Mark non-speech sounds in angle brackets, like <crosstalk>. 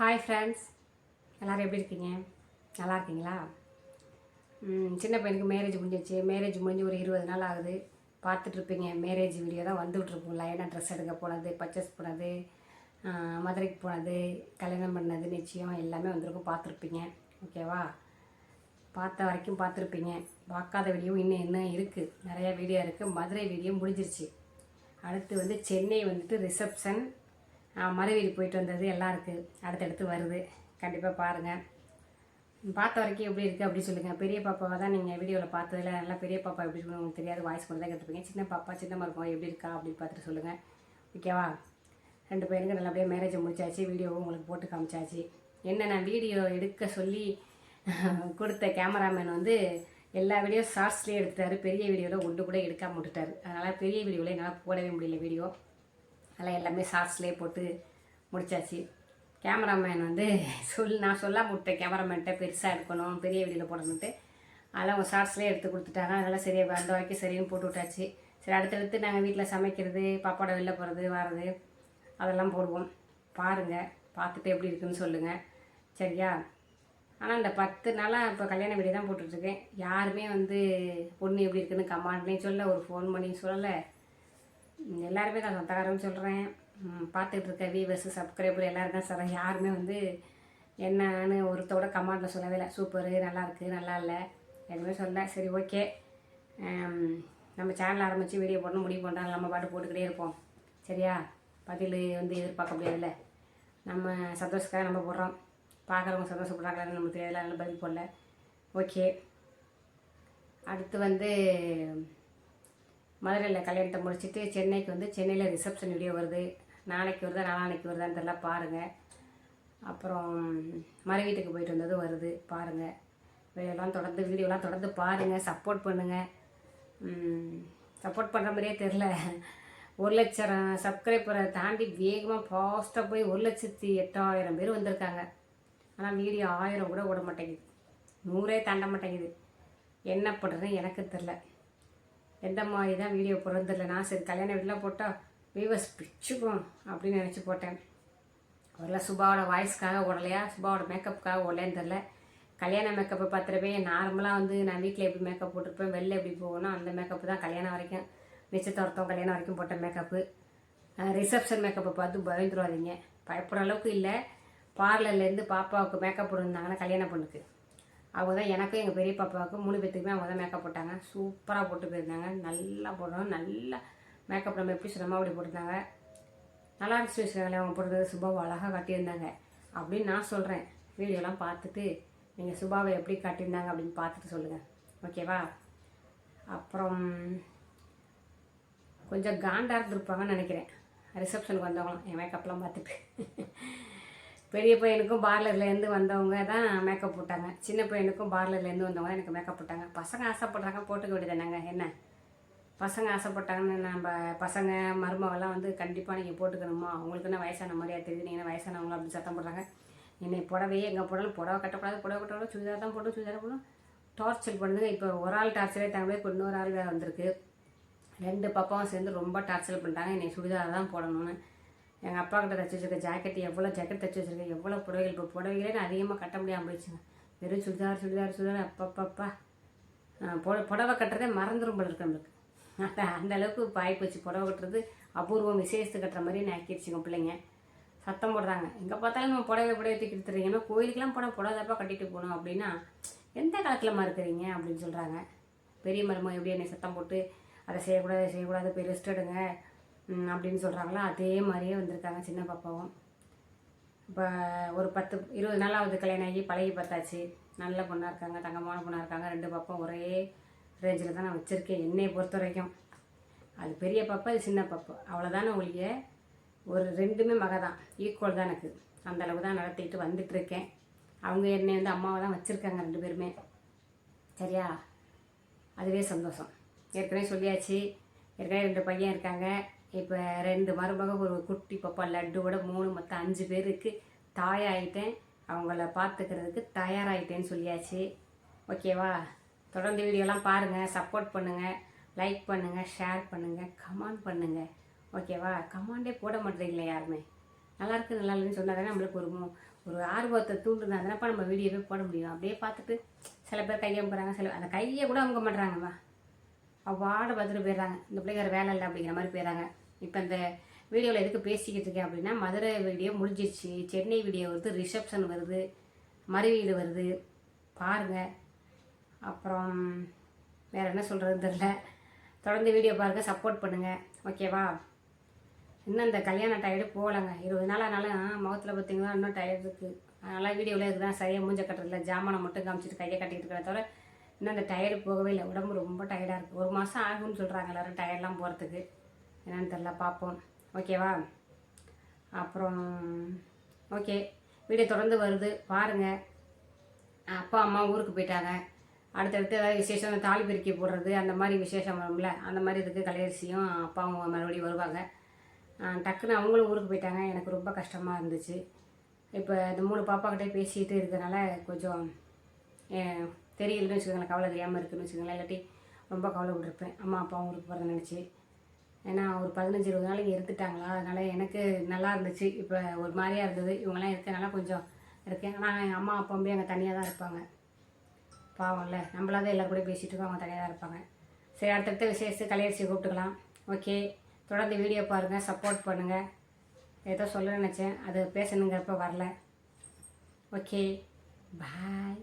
Hi friends எல்லோரும் எப்படி இருக்கீங்க? நல்லா இருக்கீங்களா? சின்ன பையனுக்கு மேரேஜ் முடிஞ்சிச்சு மேரேஜ் முடிஞ்சு ஒரு இருபது நாள் ஆகுது. பார்த்துட்ருப்பீங்க மேரேஜ் வீடியோ தான் வந்துகிட்ருக்கும் லைனாக ட்ரெஸ் எடுக்க போனது பர்ச்சேஸ் போனது மதுரைக்கு போனது கல்யாணம் பண்ணது நிச்சயம் எல்லாமே வந்திருக்கும். பார்த்துருப்பீங்க. ஓகேவா பார்த்த வரைக்கும் பார்த்துருப்பீங்க. பார்க்காத வீடியோ இன்னும் என்ன இருக்குது நிறையா வீடியோ இருக்குது மதுரை வீடியோ முடிஞ்சிருச்சு. அடுத்து வந்து சென்னை வந்துட்டு ரிசப்ஷன் மறுவீடு போயிட்டு வந்தது எல்லாம் இருக்குது அடுத்தடுத்து வருது. கண்டிப்பாக பாருங்கள் பார்த்த வரைக்கும் எப்படி இருக்குது அப்படி சொல்லுங்கள் பெரிய பாப்பாவை தான் நீங்கள் வீடியோவில் பார்த்ததில் நல்லா பெரிய பாப்பா எப்படி சொல்லணும் உங்களுக்கு தெரியாது. வாய்ஸ் மட்டும் தான் கேட்டிருப்பீங்க. சின்ன பாப்பா சின்ன மருமகம் எப்படி இருக்கா அப்படின்னு பார்த்துட்டு சொல்லுங்கள் ஓகேவா ரெண்டு பேருக்கு நல்லபடியாக மேரேஜை முடிச்சாச்சு. வீடியோவும் உங்களுக்கு போட்டு காமிச்சாச்சு. என்ன நான் வீடியோ எடுக்க சொல்லி <laughs> கொடுத்த கேமராமேன் வந்து எல்லா வீடியோ ஷார்ட்ஸ்லேயே எடுத்தார் பெரிய வீடியோவில் ஒன்று கூட எடுக்காம விட்டுட்டார். அதனால் பெரிய வீடியோவில் என்னால் போடவே முடியல வீடியோ. அதெல்லாம் எல்லாமே ஷார்ட்ஸ்லேயே போட்டு முடிச்சாச்சு. கேமராமேன் வந்து சொல் நான் சொல்லாம விட்டேன். கேமராமேன்ட்ட பெருசாக எடுக்கணும் பெரிய வெளியில் போடணுன்ட்டு அதெல்லாம் அவங்க ஷார்ட்ஸ்லேயே எடுத்து கொடுத்துட்டாங்க. அதெல்லாம் சரியாக அந்த வரைக்கும் சரின்னு போட்டு விட்டாச்சு. சரி அடுத்தடுத்து நாங்கள் வீட்டில் சமைக்கிறது பாப்பாவோட வெளில போகிறது வர்றது அதெல்லாம் போடுவோம். பாருங்கள் பார்த்துட்டு எப்படி இருக்குன்னு சொல்லுங்கள் சரியா? ஆனால் இந்த பத்து நாளாக இப்போ கல்யாண வீடியோ தான் போட்டுட்ருக்கேன் யாருமே வந்து பொண்ணு எப்படி இருக்குன்னு கமாண்ட்லேயும் சொல்ல ஒரு ஃபோன் பண்ணி சொல்லலை. எல்லாருமே நான் சொந்தக்காரன்னு சொல்கிறேன் பார்த்துட்டு இருக்க வியூவர்ஸு சப்ஸ்கிரைபர் எல்லாரும் தான் சொல்கிறேன் யாருமே வந்து என்னன்னு ஒருத்தோட கமாண்டில் சொல்லவே இல்லை. சூப்பரு நல்லா இருக்குது நல்லா இல்லை. எதுவுமே சொல்ல சரி ஓகே நம்ம சேனல் ஆரம்பித்து வீடியோ போடணும் முடிவு பண்ணுறாங்க நம்ம பாட்டு போட்டுக்கிட்டே இருப்போம். சரியா? பதில் வந்து எதிர்பார்க்க முடியாதுல்ல. நம்ம சந்தோஷக்காக நம்ம போடுறோம். பார்க்குறவங்க சந்தோஷப்படுறாங்களான்னு நமக்கு தெரியல. நல்ல பதில் போடல. ஓகே அடுத்து வந்து மதுரையில் கல்யாணத்தை முடிச்சுட்டு சென்னைக்கு வந்து சென்னையில் ரிசப்ஷன் வீடியோ வருது. நாளைக்கு வருதா நாளானைக்கு வருதான்னு தெரியல பாருங்கள் அப்புறம் மறு வீட்டுக்கு போயிட்டு வந்தது வருது பாருங்கள் வீடியோலாம் தொடர்ந்து வீடியோலாம் தொடர்ந்து பாருங்கள் சப்போர்ட் பண்ணுங்கள் சப்போர்ட் பண்ணுற மாதிரியே தெரில ஒரு லட்சம் சப்ஸ்கிரைபரை தாண்டி வேகமாக ஃபாஸ்ட்டாக போய் ஒரு லட்சத்தி எட்டாயிரம் பேர் வந்திருக்காங்க. ஆனால் வீடியோ ஆயிரம் கூட விட மாட்டேங்குது. நூறே தாண்ட மாட்டேங்குது. என்ன பண்ணுறதுன்னு எனக்கு தெரில எந்த மாதிரி தான் வீடியோ போடுறது நான் சரி கல்யாண வீட்டில் போட்டால் வியூவர்ஸ் பிச்சுக்கும் அப்படின்னு நினச்சி போட்டேன். ஒருவேளை சுபாவோட வாய்ஸ்க்காக ஓடலையா? சுபாவோட மேக்கப்புக்காக ஓடலையான்னு தெரில கல்யாண மேக்கப்பை பார்த்துருப்பே நார்மலாக வந்து நான் வீட்டில் எப்படி மேக்கப் போட்டிருப்பேன் வெளில எப்படி போகணும் அந்த மேக்கப் தான் கல்யாணம் வரைக்கும் நிச்சயதார்த்தம் கல்யாணம் வரைக்கும் போட்ட மேக்கப்பு ரிசப்ஷன் மேக்கப்பை பார்த்து பயந்துருவாதீங்க பயப்படுற அளவுக்கு இல்லை. பார்லர்லேருந்து பாப்பாவுக்கு மேக்கப் போட்டுருந்தாங்கன்னா கல்யாண பொண்ணுக்கு. அவங்க தான் எனக்கும் எங்கள் பெரிய பாப்பாவுக்கு மூணு பேத்துக்குமே அவங்க தான் மேக்கப் போட்டாங்க சூப்பராக போட்டு போயிருந்தாங்க. நல்லா போடுறோம் நல்லா மேக்கப் நம்ம எப்படி சொன்னோமோ அப்படி போட்டிருந்தாங்க. நல்லா இருந்துச்சு வச்சுருக்காங்களே அவங்க போடுறது சுபாவை அழகாக காட்டியிருந்தாங்க. அப்படின்னு நான் சொல்கிறேன் வீடியோலாம் பார்த்துட்டு நீங்கள் சுபாவை எப்படி காட்டியிருந்தாங்க அப்படின்னு பார்த்துட்டு சொல்லுங்கள் ஓகேவா அப்புறம் கொஞ்சம் காண்டாக இருந்திருப்பாங்கன்னு நினைக்கிறேன். ரிசப்ஷனுக்கு வந்தவங்களாம். என் மேக்கப்லாம் பார்த்துட்டு. பெரிய பையனுக்கும் பார்லர்லேருந்து வந்தவங்க தான் மேக்கப் போட்டாங்க. சின்ன பையனுக்கும் பார்லர்லேருந்து வந்தவங்க தான் எனக்கு மேக்கப் போட்டாங்க. பசங்க ஆசைப்பட்றாங்க போட்டுக்க வேண்டியதானங்க என்ன? பசங்க ஆசைப்பட்டாங்கன்னு நம்ம பசங்க மருமகெல்லாம் வந்து கண்டிப்பாக நீங்கள் போட்டுக்கணுமா? அவங்களுக்குன்னு வயசான மாதிரியா தெரியுது? நீங்கள் வயசானவங்களும் அப்படி சத்தம் போடுறாங்க. என்னை புடவையே எங்கே போடலாம் புடவை கட்டக்கூடாது புடவை கட்டக்கூடாது சுடிதார் தான் போட்டு சுடிதார் போடணும். டார்ச்சர் பண்ணுங்க இப்போ ஒரு ஆள் டார்ச்சரே தாங்க இன்னொரு ஆள் வேறு வந்திருக்கு. ரெண்டு பப்பாவும் சேர்ந்து ரொம்ப டார்ச்சர் பண்ணிட்டாங்க. என்னை சுடிதார் தான் போடணும்னு. எங்கள் அப்பா கிட்ட தைச்சி வச்சிருக்க ஜாக்கெட் எவ்வளோ ஜாக்கெட் தைச்சி வச்சுருக்கேன் எவ்வளோ புடவைகள் இப்போ புடவைகளே நான் அதிகமாக கட்ட முடியாமல் போயிடுச்சுங்க. வெறும் சுடிதார் சுடிதார் சுடிதார் அப்பப்பப்பா. புட புடவை கட்டுறதே மறந்துடும் போல இருக்கு நம்மளுக்கு. அந்த அளவுக்கு பாய் போச்சு புடவை கட்டுறது அபூர்வம் விசேஷத்து கட்டுற மாதிரி நான் ஆக்கிடுச்சுங்க பிள்ளைங்க. சத்தம் போடுறாங்க. எங்கே பார்த்தாலும் நம்ம புடவை புடவை தூக்கி எடுத்துறீங்கன்னா கோயிலுக்கெல்லாம் போனால் புடவை தப்பா கட்டிட்டு போகணும் அப்படின்னா எந்த காலத்துலமா இருக்கிறீங்க அப்படின்னு சொல்கிறாங்க பெரிய மருமக எப்படி என்னை சத்தம் போட்டு அதை செய்யக்கூடாது செய்யக்கூடாது போய் ரெஸ்ட் எடுங்க. அப்படின்னு சொல்கிறாங்களோ அதே மாதிரியே வந்திருக்காங்க சின்ன பாப்பாவும். இப்போ ஒரு பத்து இருபது நாள் ஆகுது கல்யாணம் ஆகி பழகி பார்த்தாச்சு. நல்ல பொண்ணாக இருக்காங்க தங்கமான பொண்ணாக இருக்காங்க. ரெண்டு பாப்பா ஒரே ரேஞ்சில் தான் நான் வச்சுருக்கேன் என்னையை பொறுத்த வரைக்கும். அது பெரிய பாப்பா அது சின்ன பாப்பா. அவ்வளோதான ஒழிய ஒரு ரெண்டுமே மக தான். ஈக்குவல் தான் எனக்கு. அந்த அளவு தான் நடத்திட்டு வந்துட்டுருக்கேன் அவங்க என்னை வந்து அம்மாவை தான் வச்சுருக்காங்க ரெண்டு பேருமே. சரியா? அதுவே சந்தோஷம். ஏற்கனவே சொல்லியாச்சு. ஏற்கனவே ரெண்டு பையன் இருக்காங்க. இப்போ ரெண்டு மருமக ஒரு குட்டி பாப்பா லட்டுவோட மூணு மொத்தம் அஞ்சு பேருக்கு தாயாயிட்டேன். அவங்கள பார்த்துக்கிறதுக்கு தயாராகிட்டேன்னு சொல்லியாச்சு. ஓகேவா? தொடர்ந்து வீடியோலாம் பாருங்கள் சப்போர்ட் பண்ணுங்கள் லைக் பண்ணுங்கள் ஷேர் பண்ணுங்கள் கமெண்ட் பண்ணுங்கள் ஓகேவா? கமாண்டே போட மாட்டேறீங்களே யாருமே. நல்லாயிருக்கு நல்லா இல்லைன்னு சொன்னால் தானே நம்மளுக்கு ஒரு ஒரு ஆர்வத்தை தூண்டுனா தானேப்பா நம்ம வீடியோவே போட முடியும். அப்படியே பார்த்துட்டு சில பேர் கையை அமுக்குறாங்க சில அந்த கையை கூட அமுக்க மாட்றாங்கம்மா. அவ்வாட பார்த்துட்டு போயிடுறாங்க. இந்த பிள்ளைங்க வேறு வேலை இல்லை அப்படிங்கிற மாதிரி போயிடுறாங்க. இப்போ இந்த வீடியோவில் எதுக்கு பேசிக்கிட்டு இருக்கேன் அப்படின்னா மதுரை வீடியோ முடிஞ்சிச்சு சென்னை வீடியோ வருது ரிசப்ஷன் வருது மறு வீடு வருது. பாருங்கள் அப்புறம் வேறு என்ன சொல்கிறதுன்னு தெரில தொடர்ந்து வீடியோ பாருங்கள் சப்போர்ட் பண்ணுங்கள் ஓகேவா இன்னும் இந்த கல்யாண டயர்டு போகலைங்க. இருபது நாள் ஆனாலும் முகத்தில் பார்த்தீங்கன்னா இன்னும் டயர்டு இருக்குது அதனால் வீடியோவில் இருக்குதான் சரியாக மூஞ்ச கட்டுறதில்ல. ஜாமானை மட்டும் காமிச்சிட்டு கையை கட்டிக்கிட்டு இருக்கிற தவிர இன்னும் அந்த டயர்டு போகவே இல்லை. உடம்பு ரொம்ப டயர்டாக இருக்குது ஒரு மாதம் ஆகும்னு சொல்கிறாங்க எல்லோரும் டயர்லாம் போகிறதுக்கு என்னன்னு தெரில பார்ப்போம். ஓகேவா? அப்புறம் ஓகே. வீடியோ தொடர்ந்து வருது. பாருங்கள் அப்பா அம்மா ஊருக்கு போயிட்டாங்க. அடுத்தடுத்து ஏதாவது விசேஷம் தாலி பெருக்கி போடுறது அந்த மாதிரி விசேஷம் வரும்ல அந்த மாதிரி இதுக்கு கலையரிசியும். அப்பாவும் மறுபடியும் வருவாங்க. டக்குன்னு அவங்களும் ஊருக்கு போயிட்டாங்க. எனக்கு ரொம்ப கஷ்டமாக இருந்துச்சு. இப்போ இந்த மூணு பாப்பாக்கிட்டே பேசிகிட்டு இருக்கிறனால கொஞ்சம் தெரியலன்னு வச்சுக்கோங்களேன் கவலை தெரியாமல் இருக்குன்னு வச்சுக்கோங்களேன். இல்லாட்டி ரொம்ப கவலைப்பட்டிருப்பேன். அம்மா அப்பாவும் ஊருக்கு போகிறத நினச்சி. ஏன்னா ஒரு பதினஞ்சு இருபது நாள் இங்கே இருந்துட்டாங்களா? அதனால் எனக்கு நல்லா இருந்துச்சு. இப்போ ஒரு மாதிரியாக இருந்தது இவங்கெல்லாம் இருக்கனால கொஞ்சம் இருக்கேன். ஆனால் எங்கள் அம்மா அப்பாவுமே அங்கே தனியாக தான் இருப்பாங்க. பாவம்ல நம்மளாவது எல்லாரும் கூட பேசிகிட்டு இருக்கோம். அவங்க தனியாக தான் இருப்பாங்க. சரி அடுத்தடுத்த விசேஷத்து கலையரசி கூப்பிட்டுக்கலாம். ஓகே. தொடர்ந்து வீடியோ பாருங்கள் சப்போர்ட் பண்ணுங்கள் ஏதோ சொல்ல நினச்சேன். அது பேசணுங்கிறப்ப வரல. ஓகே. பாய்